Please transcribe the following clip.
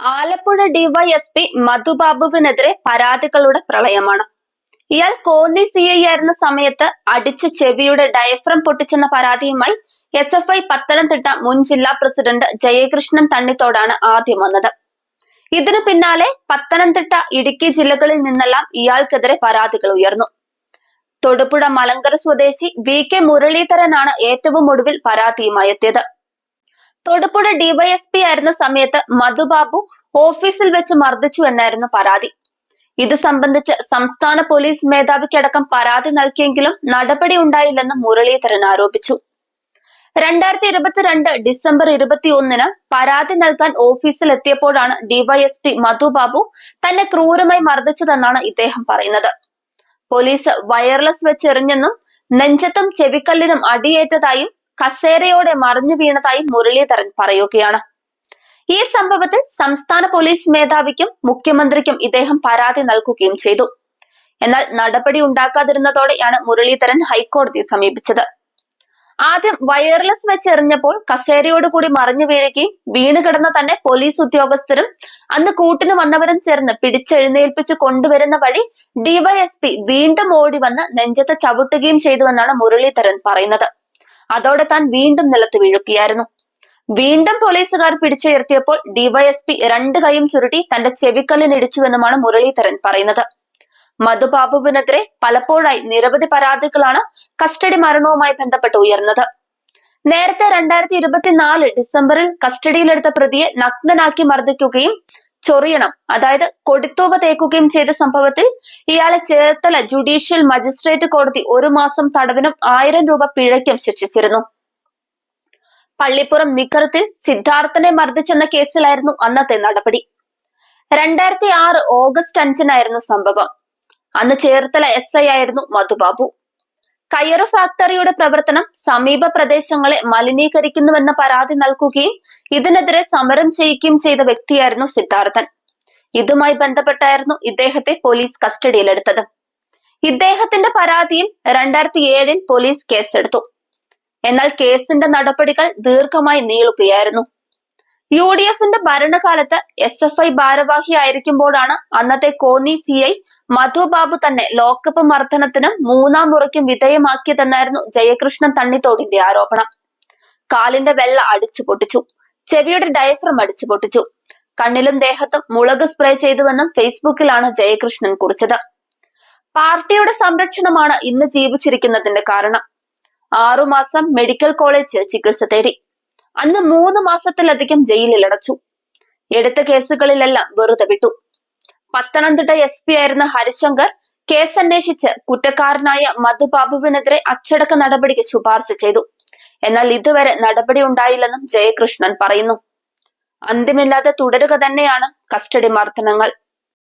Alappuzha DYSP മധുബാബുവിനെതിരെ പരാതികളുടെ പ്രളയമാണ്. ഇയാൾ Konni C I ആയിരുന്ന സമയത്ത് അടിച്ച് ചെവിയുടെ ഡയഫ്രം പൊട്ടിച്ചെന്ന പരാതിയുമായി എസ് എഫ് ഐ പത്തനംതിട്ട മുൻ ജില്ലാ പ്രസിഡന്റ് ജയകൃഷ്ണൻ തണ്ണിത്തോടാണ് ആദ്യം വന്നത്. ഇതിനു പിന്നാലെ പത്തനംതിട്ട ഇടുക്കി ജില്ലകളിൽ നിന്നെല്ലാം ഇയാൾക്കെതിരെ പരാതികൾ ഉയർന്നു. തൊടുപുഴ മലങ്കര സ്വദേശി വി കെ മുരളീധരനാണ് ഏറ്റവും ഒടുവിൽ പരാതിയുമായി എത്തിയത്. തൊടുപുഴ ഡിവൈഎസ്പി ആയിരുന്ന സമയത്ത് മധുബാബു ഓഫീസിൽ വെച്ച് മർദ്ദിച്ചു എന്നായിരുന്നു പരാതി. ഇത് സംബന്ധിച്ച് സംസ്ഥാന പോലീസ് മേധാവിക്കടക്കം പരാതി നൽകിയെങ്കിലും നടപടി ഉണ്ടായില്ലെന്ന് മുരളീധരൻ ആരോപിച്ചു. രണ്ടായിരത്തി ഇരുപത്തിരണ്ട് ഡിസംബർ ഇരുപത്തി ഒന്നിന് പരാതി നൽകാൻ ഓഫീസിൽ എത്തിയപ്പോഴാണ് ഡിവൈഎസ്പി മധുബാബു തന്നെ ക്രൂരമായി മർദ്ദിച്ചതെന്നാണ് ഇദ്ദേഹം പറയുന്നത്. പോലീസ് വയർലെസ് വെച്ചെറിഞ്ഞെന്നും നെഞ്ചത്തും ചെവിക്കല്ലിനും അടിയേറ്റതായും കസേരയോടെ മറിഞ്ഞു വീണതായി മുരളീധരൻ പറയുകയാണ്. ഈ സംഭവത്തിൽ സംസ്ഥാന പോലീസ് മേധാവിക്കും മുഖ്യമന്ത്രിക്കും ഇദ്ദേഹം പരാതി നൽകുകയും ചെയ്തു. എന്നാൽ നടപടി ഉണ്ടാക്കാതിരുന്നതോടെയാണ് മുരളീധരൻ ഹൈക്കോടതിയെ സമീപിച്ചത്. ആദ്യം വയർലെസ് വെച്ചെറിഞ്ഞപ്പോൾ കസേരയോടുകൂടി മറിഞ്ഞു വീഴുകയും വീണ് കിടന്ന തന്നെ പോലീസ് ഉദ്യോഗസ്ഥരും അന്ന് കൂട്ടിന് വന്നവരും ചേർന്ന് പിടിച്ചെഴുന്നേൽപ്പിച്ച് കൊണ്ടുവരുന്ന വഴി ഡിവൈഎസ്പി വീണ്ടും ഓടി വന്ന് നെഞ്ചത്ത് ചവിട്ടുകയും ചെയ്തുവെന്നാണ് മുരളീധരൻ പറയുന്നത്. അതോടെ താൻ വീണ്ടും നിലത്ത് വീഴുകയായിരുന്നു. വീണ്ടും പോലീസുകാർ പിടിച്ചുയർത്തിയപ്പോൾ ഡിവൈഎസ്പി രണ്ട് കൈയും ചുരുട്ടി തന്റെ ചെവിക്കല്ലിനിടിച്ചുവെന്നുമാണ് മുരളീധരൻ പറയുന്നത്. മധുബാബുവിനെതിരെ പലപ്പോഴായി നിരവധി പരാതികളാണ് കസ്റ്റഡി മരണവുമായി ബന്ധപ്പെട്ട് ഉയർന്നത്. നേരത്തെ രണ്ടായിരത്തി ഇരുപത്തിനാല് ഡിസംബറിൽ കസ്റ്റഡിയിലെടുത്ത പ്രതിയെ നഗ്നനാക്കി മർദ്ദിക്കുകയും ചൊറിയണം. അതായത് കൊടിത്തൂവ തേക്കുകയും ചെയ്ത സംഭവത്തിൽ ഇയാളെ ചേർത്തല ജുഡീഷ്യൽ മജിസ്ട്രേറ്റ് കോടതി ഒരു മാസം തടവിനും ആയിരം രൂപ പിഴയ്ക്കും ശിക്ഷിച്ചിരുന്നു. പള്ളിപ്പുറം നിക്കറത്തിൽ സിദ്ധാർത്ഥനെ മർദ്ദിച്ചെന്ന കേസിലായിരുന്നു അന്നത്തെ നടപടി. രണ്ടായിരത്തി ആറ് ഓഗസ്റ്റ് അഞ്ചിനായിരുന്നു സംഭവം. അന്ന് ചേർത്തല എസ് ഐ ആയിരുന്നു മധുബാബു. കയറ് ഫാക്ടറിയുടെ പ്രവർത്തനം സമീപ പ്രദേശങ്ങളെ മലിനീകരിക്കുന്നുവെന്ന പരാതി നൽകുകയും ഇതിനെതിരെ സമരം ചെയ്യുകയും ചെയ്ത വ്യക്തിയായിരുന്നു സിദ്ധാർത്ഥൻ. ഇതുമായി ബന്ധപ്പെട്ടായിരുന്നു ഇദ്ദേഹത്തെ പോലീസ് കസ്റ്റഡിയിലെടുത്തത്. ഇദ്ദേഹത്തിന്റെ പരാതിയിൽ രണ്ടായിരത്തി ഏഴിൽ പോലീസ് കേസെടുത്തു. എന്നാൽ കേസിന്റെ നടപടികൾ ദീർഘമായി നീളുകയായിരുന്നു. യു ഡി എഫിന്റെ ഭരണകാലത്ത് എസ് എഫ് ഐ ഭാരവാഹി ആയിരിക്കുമ്പോഴാണ് അന്നത്തെ കോന്നി സി ഐ മധുബാബു തന്നെ ലോക്കപ്പ് മർദ്ദനത്തിനും മൂന്നാം മുറയ്ക്കും വിധേയമാക്കിയതെന്നായിരുന്നു ജയകൃഷ്ണൻ തണ്ണിത്തോടിന്റെ ആരോപണം. കാലിന്റെ വെള്ള അടിച്ചു പൊട്ടിച്ചു. ചെവിയുടെ ഡയഫ്രം അടിച്ചു പൊട്ടിച്ചു. കണ്ണിലും ദേഹത്തും മുളക് സ്പ്രേ ചെയ്തുവെന്നും ഫേസ്ബുക്കിലാണ് ജയകൃഷ്ണൻ കുറിച്ചത്. പാർട്ടിയുടെ സംരക്ഷണമാണ് ഇന്ന് ജീവിച്ചിരിക്കുന്നതിന്റെ കാരണം. ആറുമാസം മെഡിക്കൽ കോളേജിൽ ചികിത്സ തേടി. അന്ന് മൂന്ന് മാസത്തിലധികം ജയിലിൽ അടച്ചു. എടുത്ത കേസുകളിലെല്ലാം വെറുതെ വിട്ടു. പത്തനംതിട്ട എസ് പി ആയിരുന്ന ഹരിശങ്കർ കേസ് അന്വേഷിച്ച് കുറ്റക്കാരനായ മധുബാബുവിനെതിരെ അച്ചടക്ക നടപടിക്ക് ശുപാർശ ചെയ്തു. എന്നാൽ ഇതുവരെ നടപടി ഉണ്ടായില്ലെന്നും ജയകൃഷ്ണൻ പറയുന്നു. അന്ത്യമില്ലാതെ തുടരുക തന്നെയാണ് കസ്റ്റഡി മർദ്ദനങ്ങൾ